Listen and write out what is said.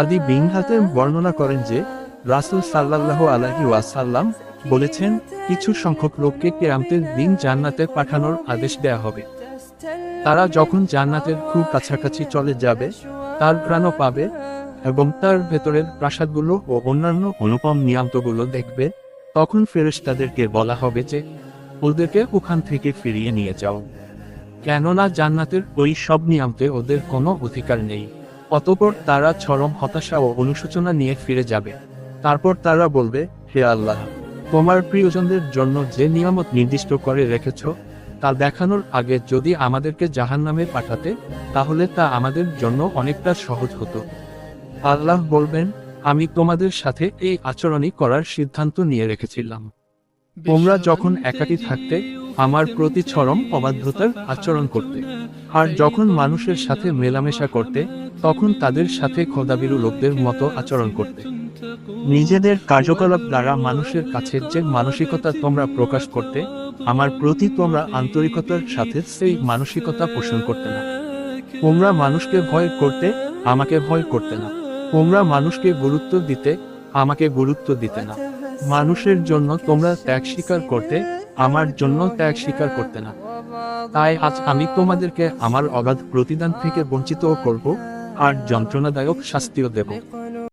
আদি বিন হাতেম বর্ণনা করেন যে, রাসূল সাল্লাল্লাহু আলাইহি ওয়াসাল্লাম বলেছেন, কিছু সংখ্যক লোককে কেরামতের দিন জান্নাতে পাঠানোর আদেশ দেয়া হবে। তারা যখন জান্নাতের খুব কাছাকাছি চলে যাবে, তার প্রাণও পাবে এবং তার ভেতরের প্রাসাদগুলো ও অন্যান্য অনুপম নিয়ামতগুলো দেখবে, তখন ফেরেশতাদেরকে বলা হবে যে, ওদেরকে ওখান থেকে ফিরিয়ে নিয়ে যাও। কেননা জান্নাতের ওই সব নিয়ামতে ওদের কোনো অধিকার নেই। অতপর তারা চরম হতাশা ও অনুশোচনা নিয়ে ফিরে যাবে। তারপর তারা বলবে, হে আল্লাহ, তোমার প্রিয়জনদের জন্য যে নিয়ামত নির্দিষ্ট করে রেখেছ, তা দেখানোর আগে যদি আমাদেরকে জাহান্নামে পাঠাতে, তাহলে তা আমাদের জন্য অনেকটা সহজ হতো। আল্লাহ বলবেন, আমি তোমাদের সাথে এই আচরণই করার সিদ্ধান্ত নিয়ে রেখেছিলাম। তোমরা যখন একাকী থাকতে, আমার প্রতি চরম অবাধ্যতার আচরণ করতে। আর যখন মানুষের সাথে মেলামেশা করতে, তখন তাদের সাথে খোদাবিরু লোকদের মতো আচরণ করতে। নিজেদের কার্যকলাপ দ্বারা মানুষের কাছে যে মানসিকতা তোমরা প্রকাশ করতে, আমার প্রতি তোমরা আন্তরিকতার সাথে সেই মানসিকতা পোষণ করতে না। তোমরা মানুষকে ভয় করতে, আমাকে ভয় করতে না। তোমরা মানুষকে গুরুত্ব দিতে, আমাকে গুরুত্ব দিতে না। মানুষের জন্য তোমরা ত্যাগ স্বীকার করতে, আমার জন্য ত্যাগ স্বীকার করতে না। তাই আজ আমি তোমাদেরকে আমার অবাধ প্রতিদান থেকে বঞ্চিত করব আর যন্ত্রণাদায়ক শাস্তিও দেব।